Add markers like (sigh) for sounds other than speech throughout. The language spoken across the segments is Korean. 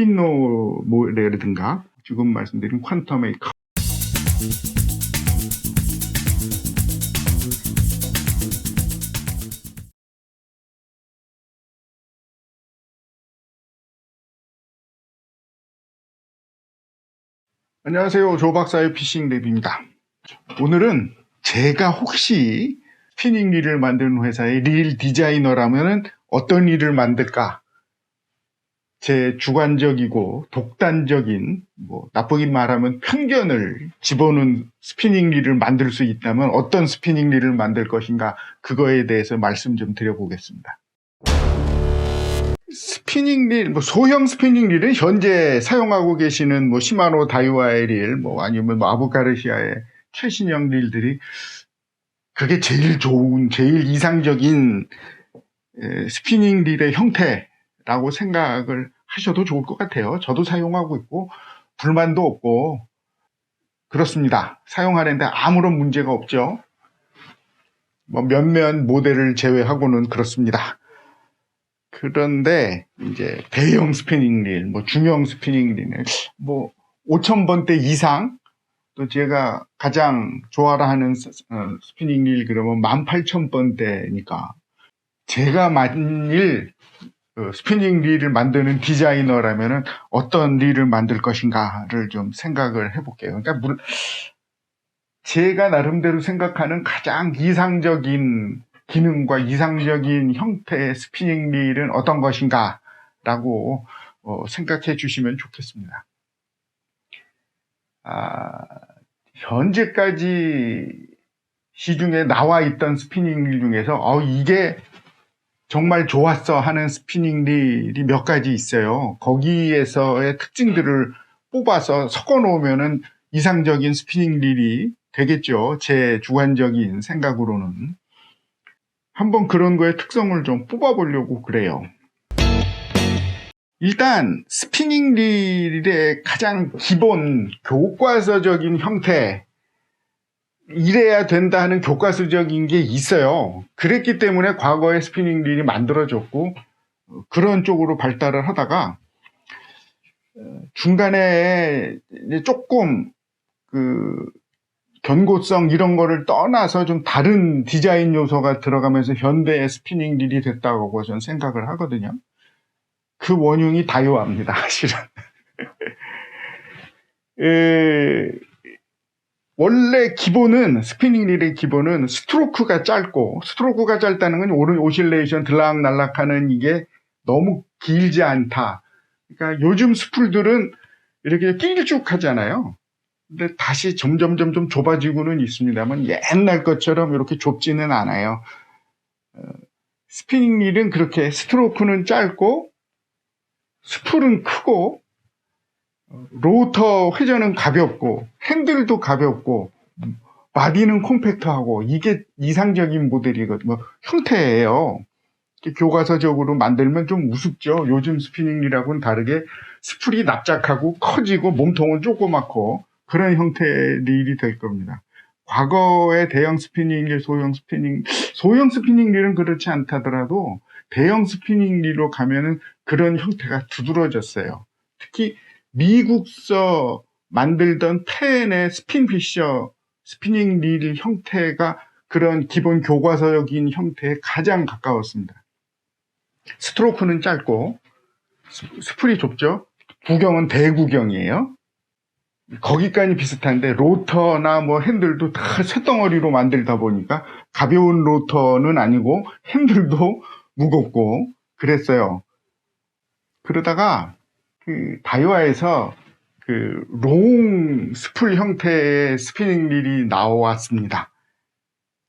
스피노 모델이라든가 지금 말씀드린 퀀텀 메이커 안녕하세요. 조 박사의 피싱 랩입니다. 오늘은 제가 혹시 스피닝 릴을 만드는 회사의 릴 디자이너라면 어떤 릴을 만들까? 제 주관적이고 독단적인, 뭐, 나쁘게 말하면 편견을 집어넣은 스피닝 릴을 만들 수 있다면 어떤 스피닝 릴을 만들 것인가? 그거에 대해서 말씀 좀 드려보겠습니다. 스피닝 릴, 뭐 소형 스피닝 릴은 현재 사용하고 계시는 뭐 시마노 다이와의 릴, 뭐 아니면 뭐 아부카르시아의 최신형 릴들이 그게 제일 좋은, 제일 이상적인 에, 스피닝 릴의 형태 라고 생각을 하셔도 좋을 것 같아요. 저도 사용하고 있고 불만도 없고 그렇습니다. 사용하는데 아무런 문제가 없죠. 뭐 몇몇 모델을 제외하고는 그렇습니다. 그런데 이제 대형 스피닝 릴, 뭐 중형 스피닝 릴, 뭐 5,000번대 이상 또 제가 가장 좋아라 하는 스- 어, 스피닝 릴 그러면 18,000번대니까 제가 만일 그 스피닝 릴을 만드는 디자이너라면은 어떤 릴을 만들 것인가를 좀 생각을 해볼게요. 그러니까 물, 제가 나름대로 생각하는 가장 이상적인 기능과 이상적인 형태의 스피닝 릴은 어떤 것인가라고 어, 생각해 주시면 좋겠습니다. 아, 현재까지 시중에 나와 있던 스피닝 릴 중에서 어, 이게 정말 좋았어 하는 스피닝 릴이 몇 가지 있어요. 거기에서의 특징들을 뽑아서 섞어 놓으면은 이상적인 스피닝 릴이 되겠죠. 제 주관적인 생각으로는. 한번 그런 거의 특성을 좀 뽑아보려고 그래요. 일단 스피닝 릴의 가장 기본 교과서적인 형태 이래야 된다 하는 교과서적인 게 있어요. 그랬기 때문에 과거에 스피닝 릴이 만들어졌고 어, 그런 쪽으로 발달을 하다가 어, 중간에 조금 그 견고성 이런 거를 떠나서 좀 다른 디자인 요소가 들어가면서 현대의 스피닝 릴이 됐다고 저는 생각을 하거든요. 그 원흉이 다이와입니다, (laughs) 실은. (laughs) 에, 원래 기본은, 스피닝 릴의 기본은 스트로크가 짧고, 스트로크가 짧다는 건 오른 오실레이션 들락날락 하는 이게 너무 길지 않다. 그러니까 요즘 스풀들은 이렇게 길쭉하잖아요. 근데 다시 점점 점점 좁아지고는 있습니다만 옛날 것처럼 이렇게 좁지는 않아요. 어, 스피닝 릴은 그렇게 스트로크는 짧고 스풀은 크고 어, 로터 회전은 가볍고 핸들도 가볍고 음, 바디는 콤팩트하고 이게 이상적인 모델이거든요. 뭐, 형태예요. 교과서적으로 만들면 좀 우습죠. 요즘 스피닝이라고는 다르게 스풀이 납작하고 커지고 몸통은 조그맣고 그런 형태의 릴이 될 겁니다. 과거의 대형 스피닝 릴, 소형 스피닝, 소형 스피닝 릴은 그렇지 않다더라도 대형 스피닝 릴로 가면은 그런 형태가 두드러졌어요. 특히 미국서 만들던 펜의 스핀피셔 스피닝 릴 형태가 그런 기본 교과서적인 형태에 가장 가까웠습니다. 스트로크는 짧고 스- 스풀이 좁죠. 구경은 대구경이에요. 거기까지 비슷한데 로터나 뭐 핸들도 다 쇳덩어리로 만들다 보니까 가벼운 로터는 아니고 핸들도 무겁고 그랬어요. 그러다가 그 다이와에서 그 롱 스풀 형태의 스피닝 릴이 나왔습니다.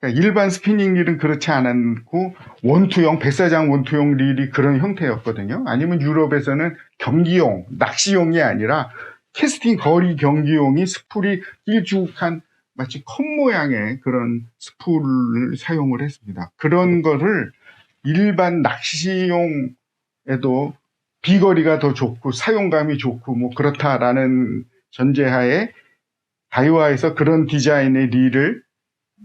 그러니까 일반 스피닝 릴은 그렇지 않았고 원투형 백사장 원투형 릴이 그런 형태였거든요. 아니면 유럽에서는 경기용 낚시용이 아니라 캐스팅 거리 경기용이 스풀이 길쭉한 마치 컵 모양의 그런 스풀을 사용을 했습니다. 그런 거를 일반 낚시용에도 비거리가 더 좋고 사용감이 좋고 뭐 그렇다라는 전제하에 다이와에서 그런 디자인의 릴을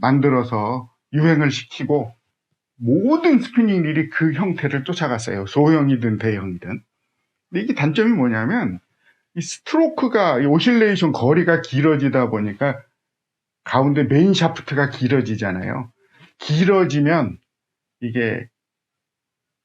만들어서 유행을 시키고 모든 스피닝 릴이 그 형태를 쫓아갔어요. 소형이든 대형이든. 근데 이게 단점이 뭐냐면 이 스트로크가 이 오실레이션 거리가 길어지다 보니까 가운데 메인 샤프트가 길어지잖아요. 길어지면 이게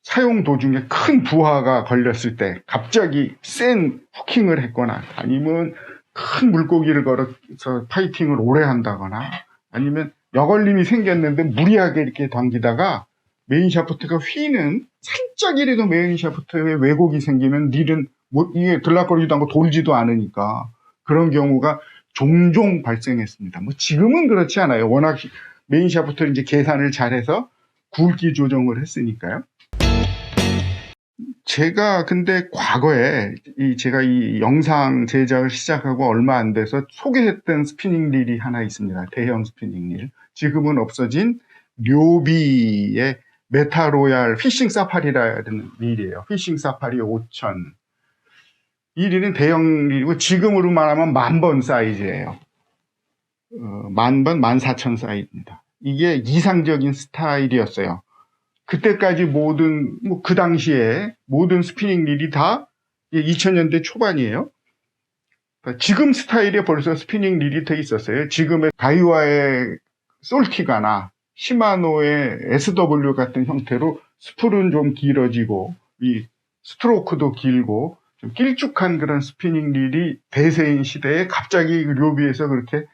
사용 도중에 큰 부하가 걸렸을 때 갑자기 센 후킹을 했거나 아니면 큰 물고기를 걸어서 파이팅을 오래 한다거나 아니면 여걸림이 생겼는데 무리하게 이렇게 당기다가 메인 샤프트가 휘는 살짝이라도 메인 샤프트에 왜곡이 생기면 닐은 뭐 이게 들락거리지도 않고 돌지도 않으니까 그런 경우가 종종 발생했습니다. 뭐 지금은 그렇지 않아요. 워낙 메인 샤프트를 이제 계산을 잘해서 굵기 조정을 했으니까요. 제가 근데 과거에 이 제가 이 영상 제작을 시작하고 얼마 안 돼서 소개했던 스피닝 릴이 하나 있습니다. 대형 스피닝 릴. 지금은 없어진 료비의 메타로얄 피싱 사파리라는 릴이에요. 피싱 사파리 5000. 이 릴은 대형 릴이고 지금으로 말하면 만 번 사이즈예요. 어, 만 번, 만 사천 사이즈입니다. 이게 이상적인 스타일이었어요. 그때까지 모든 뭐 그 당시에 모든 스피닝 릴이 다 2000년대 초반이에요. 그러니까 지금 스타일에 벌써 스피닝 릴이 돼 있었어요. 지금의 가이와의 솔티가나 시마노의 SW 같은 형태로 스풀은 좀 길어지고 이 스트로크도 길고 좀 길쭉한 그런 스피닝 릴이 대세인 시대에 갑자기 료비에서 그렇게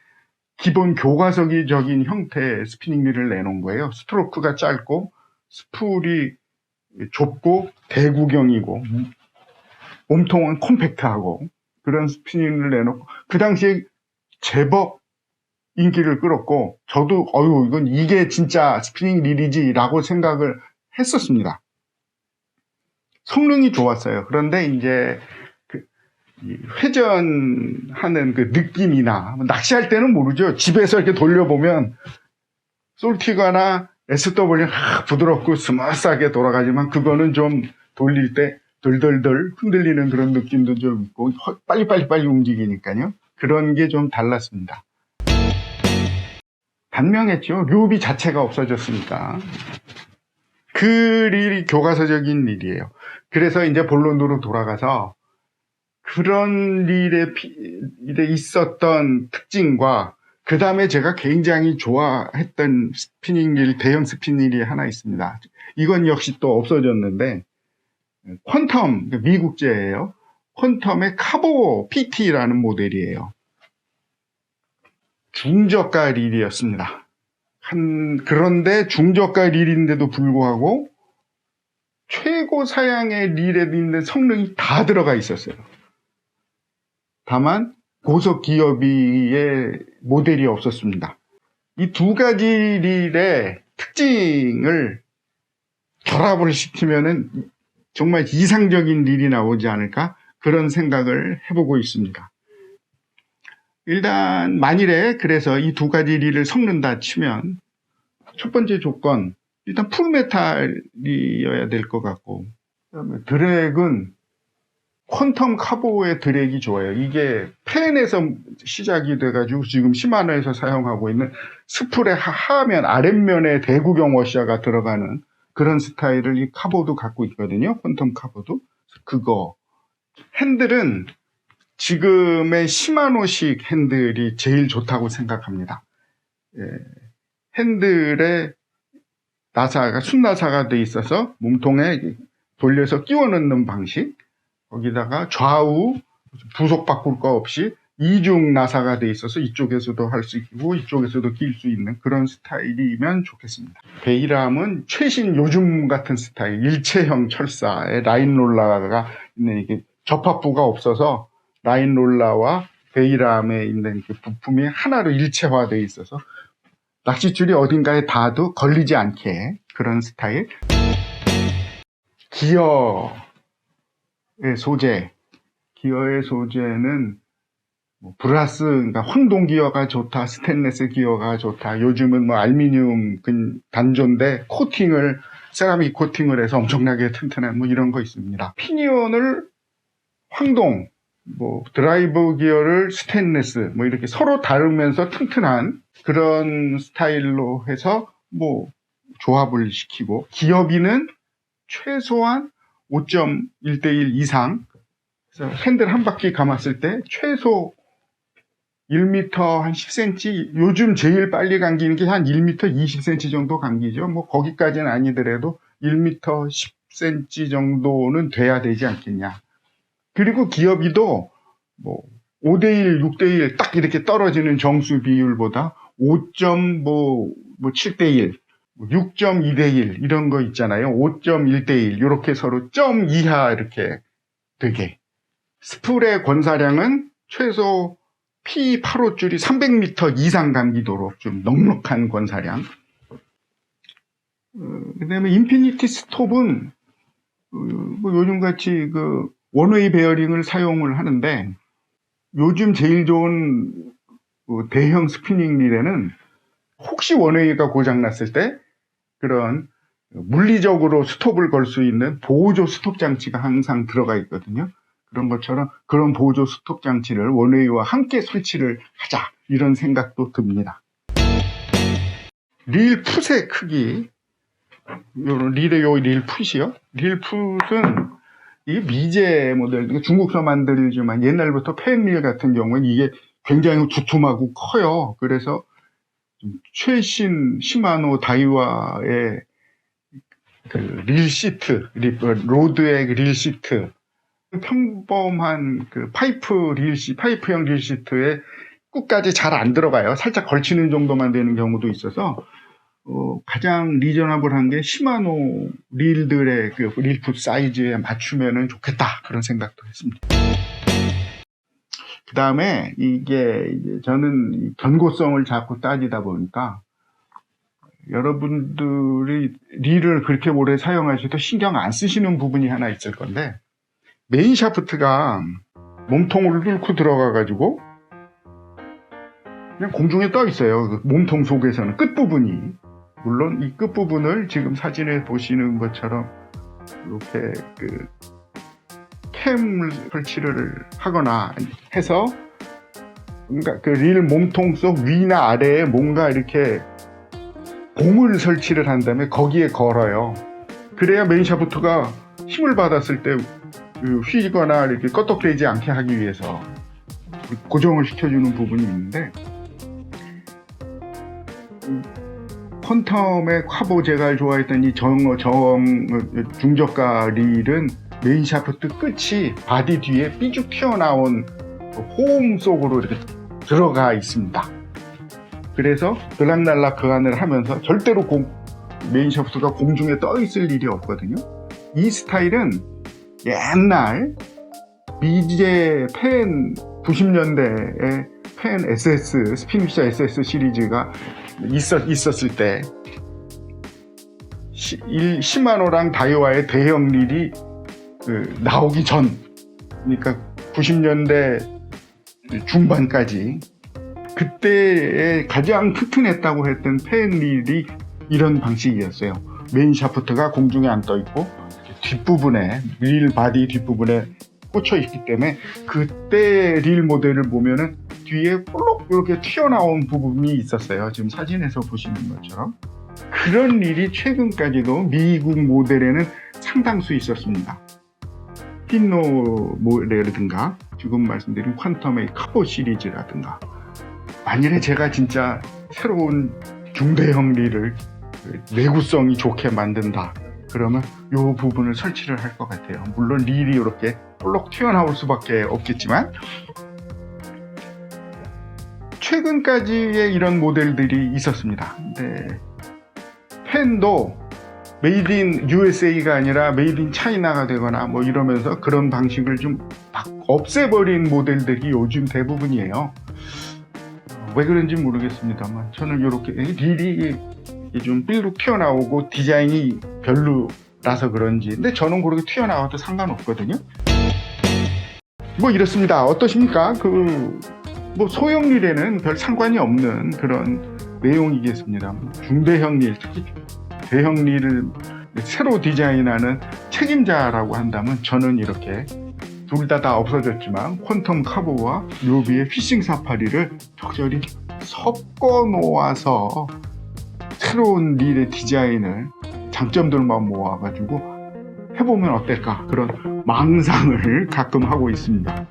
기본 교과서기적인 형태의 스피닝 릴을 내놓은 거예요. 스트로크가 짧고 스풀이 좁고 대구경이고 몸통은 콤팩트하고 그런 스피닝을 내놓고 그 당시에 제법 인기를 끌었고 저도 어유 이건 이게 진짜 스피닝 릴이지라고 생각을 했었습니다. 성능이 좋았어요. 그런데 이제 그 회전하는 그 느낌이나 낚시할 때는 모르죠. 집에서 이렇게 돌려보면 솔티가나 SW 하, 부드럽고 스마스하게 돌아가지만 그거는 좀 돌릴 때 덜덜덜 흔들리는 그런 느낌도 좀 있고 빨리빨리 빨리 움직이니까요. 그런 게 좀 달랐습니다. 단명했죠. 료비 자체가 없어졌으니까. 그 릴이 교과서적인 릴이에요. 그래서 이제 본론으로 돌아가서 그런 릴에, 릴에 있었던 특징과 그 다음에 제가 굉장히 좋아했던 스피닝 릴, 대형 스피닝 릴이 하나 있습니다. 이건 역시 또 없어졌는데, 퀀텀, 미국제예요. 퀀텀의 카보 PT라는 모델이에요. 중저가 릴이었습니다. 한, 그런데 중저가 릴인데도 불구하고 최고 사양의 릴에 있는 성능이 다 들어가 있었어요. 다만 고속 기업의 모델이 없었습니다. 이 두 가지 릴의 특징을 결합을 시키면은 정말 이상적인 릴이 나오지 않을까 그런 생각을 해보고 있습니다. 일단 만일에 그래서 이 두 가지 릴을 섞는다 치면 첫 번째 조건 일단 풀메탈이어야 될 것 같고 그다음에 드랙은 퀀텀 카보의 드랙이 좋아요. 이게 펜에서 시작이 돼가지고 지금 시마노에서 사용하고 있는 스풀의 하면 아랫면에 대구경 워셔가 들어가는 그런 스타일을 이 카보도 갖고 있거든요. 퀀텀 카보도 그거 핸들은 지금의 시마노식 핸들이 제일 좋다고 생각합니다. 예, 핸들에 나사가 순나사가 돼 있어서 몸통에 돌려서 끼워 넣는 방식 거기다가 좌우 부속 바꿀 거 없이 이중 나사가 돼 있어서 이쪽에서도 할 수 있고 이쪽에서도 낄 수 있는 그런 스타일이면 좋겠습니다. 베이람은 최신 요즘 같은 스타일 일체형 철사에 라인 롤러가 있는 이게 접합부가 없어서 라인 롤러와 베이람에 있는 그 부품이 하나로 일체화되어 있어서 낚싯줄이 어딘가에 닿아도 걸리지 않게 그런 스타일. 기어의 소재, 기어의 소재는 뭐 브라스, 그러니까 황동 기어가 좋다, 스테인레스 기어가 좋다. 요즘은 뭐 알미늄 단조인데 코팅을 세라믹 코팅을 해서 엄청나게 튼튼한 뭐 이런 거 있습니다. 피니온을 황동, 뭐 드라이브 기어를 스테인레스 뭐 이렇게 서로 다르면서 튼튼한 그런 스타일로 해서 뭐 조합을 시키고 기어비는 최소한 5.1대1 이상 핸들 한 바퀴 감았을 때 최소 1m 한 10cm, 요즘 제일 빨리 감기는 게 한 1m 20cm 정도 감기죠. 뭐 거기까지는 아니더라도 1m 10cm 정도는 돼야 되지 않겠냐. 그리고 기업이도 뭐 5대1, 6대1 딱 이렇게 떨어지는 정수 비율보다 5. 뭐, 뭐 7대1, 6.2 대 1 이런 거 있잖아요. 5.1 대 1 이렇게 서로 점 이하 이렇게 되게. 스풀의 권사량은 최소 P85 줄이 300m 이상 감기도록 좀 넉넉한 권사량. 그 다음에 인피니티 스톱은 어, 뭐 요즘같이 그 원웨이 베어링을 사용을 하는데 요즘 제일 좋은 그 대형 스피닝 릴에는 혹시 원웨이가 고장났을 때 그런 물리적으로 스톱을 걸 수 있는 보조 스톱 장치가 항상 들어가 있거든요. 그런 것처럼 그런 보조 스톱 장치를 원웨이와 함께 설치를 하자 이런 생각도 듭니다. 릴 풋의 크기, 요 릴의 요 릴 풋이요. 릴 풋은 이게 미제 모델, 그러니까 중국서 만들지만 옛날부터 팬릴 같은 경우는 이게 굉장히 두툼하고 커요. 그래서 좀 최신 시마노 다이와의 그 릴 시트, 리- 어, 로드의 그릴 시트, 평범한 그 파이프 릴 시, 파이프형 릴 시트에 끝까지 잘 안 들어가요. 살짝 걸치는 정도만 되는 경우도 있어서 어, 가장 리저너블한 게 시마노 릴들의 그 릴풋 사이즈에 맞추면은 좋겠다 그런 생각도 했습니다. 그 다음에 이게 저는 이 견고성을 자꾸 따지다 보니까 여러분들이 릴을 그렇게 오래 사용하셔도 신경 안 쓰시는 부분이 하나 있을 건데 메인 샤프트가 몸통을 뚫고 들어가 가지고 그냥 공중에 떠 있어요. 그 몸통 속에서는 끝부분이 물론 이 끝부분을 지금 사진에 보시는 것처럼 이렇게 그 캠을 설치를 하거나 해서 그러니까 그 릴 몸통 속 위나 아래에 뭔가 이렇게 공을 설치를 한 다음에 거기에 걸어요. 그래야 메인 샤프트가 힘을 받았을 때그 휘거나 이렇게 껐덕대지 않게 하기 위해서 고정을 시켜주는 부분이 있는데 음, 퀀텀의 콰보 제가 좋아했던 이 정, 정 중저가 릴은 메인 샤프트 끝이 바디 뒤에 삐죽 튀어나온 호흡 속으로 이렇게 들어가 있습니다. 그래서 들락날락 그 안을 하면서 절대로 공- 메인 샤프트가 공중에 떠 있을 일이 없거든요. 이 스타일은 옛날 미제 펜 90년대에 펜 SS 스피니셔 SS 시리즈가 있었, 있었을 때 시, 일- 시마노랑 다이와의 대형 릴이 그 나오기 전 그러니까 90년대 중반까지 그때에 가장 튼튼했다고 했던 펜 릴이 이런 방식이었어요. 메인 샤프트가 공중에 안 떠 있고 뒷부분에 릴 바디 뒷부분에 꽂혀 있기 때문에 그때 릴 모델을 보면은 뒤에 볼록 이렇게 튀어나온 부분이 있었어요. 지금 사진에서 보시는 것처럼 그런 릴이 최근까지도 미국 모델에는 상당수 있었습니다. 모델이라든가 지금 말씀드린 퀀텀의 카보 시리즈라든가 만일에 제가 진짜 새로운 중대형 릴을 내구성이 좋게 만든다 그러면 이 부분을 설치를 할 것 같아요. 물론 릴이 이렇게 볼록 튀어나올 수밖에 없겠지만 최근까지의 이런 모델들이 있었습니다. 근데 펜도 메이드 인 USA가 아니라 메이드 인 차이나가 되거나 뭐 이러면서 그런 방식을 좀 막 없애버린 모델들이 요즘 대부분이에요. 왜 그런지 모르겠습니다만 저는 이렇게 릴이 좀 삐룩 튀어나오고 디자인이 별로라서 그런지 근데 저는 그렇게 튀어나와도 상관없거든요. 뭐 이렇습니다. 어떠십니까? 그 뭐 소형 릴에는 별 상관이 없는 그런 내용이겠습니다. 중대형 릴, 특히 대형 릴을 새로 디자인하는 책임자라고 한다면 저는 이렇게 둘 다다 없어졌지만 퀀텀 카보와 묘비의 피싱 사파리를 적절히 섞어 놓아서 새로운 릴의 디자인을 장점들만 모아가지고 해보면 어떨까 그런 망상을 가끔 하고 있습니다.